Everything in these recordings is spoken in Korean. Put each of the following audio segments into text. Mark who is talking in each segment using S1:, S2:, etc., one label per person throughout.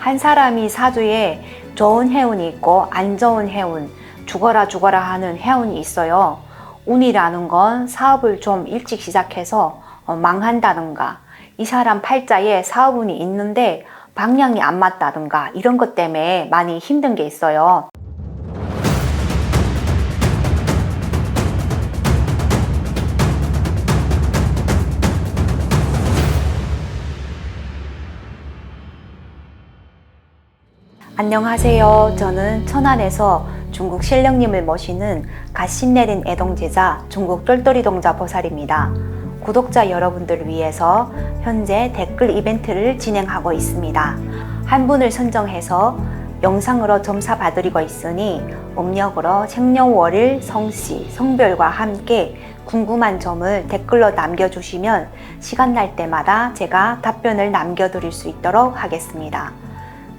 S1: 한 사람이 사주에 좋은 해운이 있고 안 좋은 해운, 죽어라 죽어라 하는 해운이 있어요. 운이라는 건 사업을 좀 일찍 시작해서 어, 망한다든가 이 사람 팔자에 사업운이 있는데 방향이 안 맞다든가 이런 것 때문에 많이 힘든 게 있어요. 안녕하세요. 저는 천안에서 중국 신령님을 모시는 갓 신 내린 애동제자 중국 똘똘이 동자 보살입니다. 구독자 여러분들을 위해서 현재 댓글 이벤트를 진행하고 있습니다. 한 분을 선정해서 영상으로 점사 받으리고 있으니 음력으로 생년월일 성씨, 성별과 함께 궁금한 점을 댓글로 남겨주시면 시간 날 때마다 제가 답변을 남겨드릴 수 있도록 하겠습니다.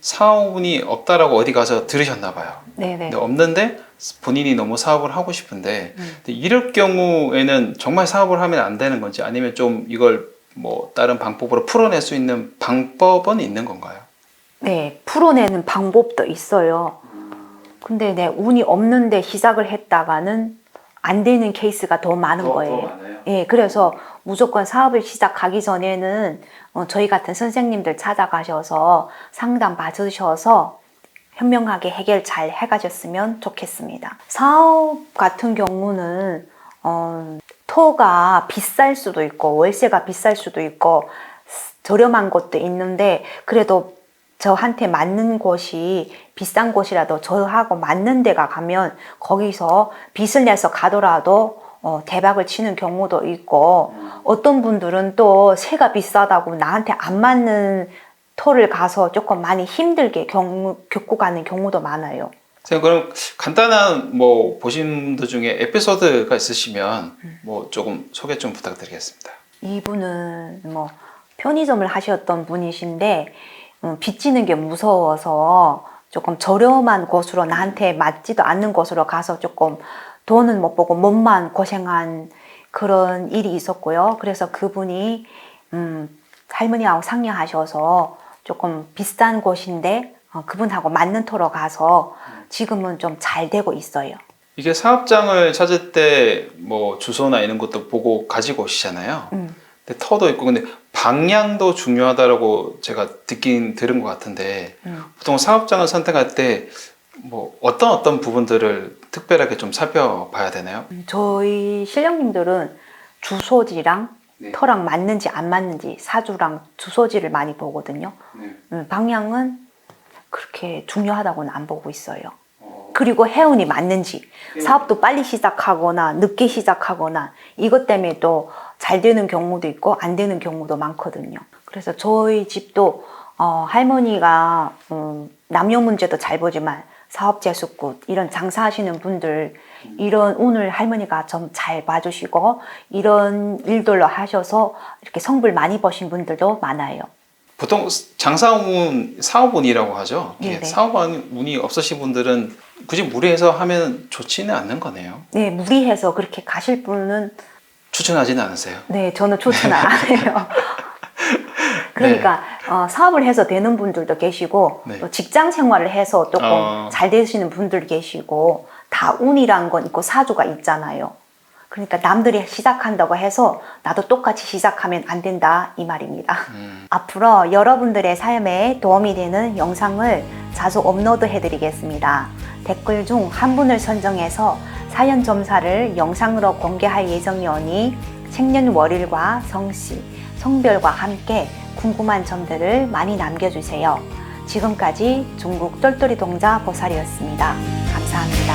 S2: 사업운이 없다라고 어디 가서 들으셨나 봐요.
S1: 네 네
S2: 근데 없는데 본인이 너무 사업을 하고 싶은데 근데 이럴 경우에는 정말 사업을 하면 안 되는 건지 아니면 좀 이걸 뭐 다른 방법으로 풀어낼 수 있는 방법은 있는 건가요?
S1: 네, 풀어내는 방법도 있어요. 근데 네, 운이 없는데 시작을 했다가는 안 되는 케이스가 더 많은 거예요.
S2: 많아요.
S1: 예, 그래서 무조건 사업을 시작하기 전에는 어, 저희 같은 선생님들 찾아가셔서 상담 받으셔서 현명하게 해결 잘 해가셨으면 좋겠습니다. 사업 같은 경우는 어, 토가 비쌀 수도 있고 월세가 비쌀 수도 있고 저렴한 곳도 있는데 그래도 저한테 맞는 곳이 비싼 곳이라도 저하고 맞는 데가 가면 거기서 빚을 내서 가더라도 어, 대박을 치는 경우도 있고 어떤 분들은 또 세가 비싸다고 나한테 안 맞는 토를 가서 조금 많이 힘들게 경우, 겪고 가는 경우도 많아요.
S2: 그럼 간단한 뭐 보신 분들 중에 에피소드가 있으시면 뭐 조금 소개 좀 부탁드리겠습니다.
S1: 이분은 뭐 편의점을 하셨던 분이신데 음, 빚지는 게 무서워서 조금 저렴한 곳으로 나한테 맞지도 않는 곳으로 가서 조금 돈은 못 보고 몸만 고생한 그런 일이 있었고요. 그래서 그분이 음, 할머니하고 상의하셔서 조금 비싼 곳인데 어, 그분하고 맞는 토로 가서 지금은 좀 잘 되고 있어요.
S2: 이게 사업장을 찾을 때 뭐 주소나 이런 것도 보고 가지고 오시잖아요.
S1: 음.
S2: 근데 터도 있고 근데 방향도 중요하다라고 제가 듣긴 들은 것 같은데
S1: 음.
S2: 보통 사업장을 선택할 때 뭐 어떤 어떤 부분들을 특별하게 좀 살펴봐야 되나요?
S1: 음, 저희 신령님들은 주소지랑
S2: 네.
S1: 터랑 맞는지 안 맞는지 사주랑 주소지를 많이 보거든요. 음, 방향은 그렇게 중요하다고는 안 보고 있어요. 그리고 해운이 맞는지 사업도 빨리 시작하거나 늦게 시작하거나 이것 때문에 또 잘 되는 경우도 있고 안 되는 경우도 많거든요. 그래서 저희 집도 어, 할머니가 음, 남녀 문제도 잘 보지만 사업 재수꾼 이런 장사하시는 분들 이런 운을 할머니가 좀 잘 봐주시고 이런 일들로 하셔서 이렇게 성불 많이 버신 분들도 많아요.
S2: 보통 장사운, 사업운이라고 하죠. 이게
S1: 네네.
S2: 사업운이 없으신 분들은 굳이 무리해서 하면 좋지는 않는 거네요.
S1: 네, 무리해서 그렇게 가실 분은
S2: 추천하지는 않으세요.
S1: 네, 저는 추천을 안 해요. 그러니까 어, 사업을 해서 되는 분들도 계시고
S2: 네.
S1: 또 직장 생활을 해서 조금
S2: 어.
S1: 잘 되시는 분들 계시고 다 운이란 건 있고 사주가 있잖아요. 그러니까 남들이 시작한다고 해서 나도 똑같이 시작하면 안 된다 이 말입니다.
S2: 음,
S1: 앞으로 여러분들의 삶에 도움이 되는 영상을 자주 업로드 해드리겠습니다. 댓글 중 한 분을 선정해서 사연 점사를 영상으로 공개할 예정이오니 생년월일과 성씨, 성별과 함께 궁금한 점들을 많이 남겨주세요. 지금까지 중국 똘똘이 동자 보살이었습니다. 감사합니다.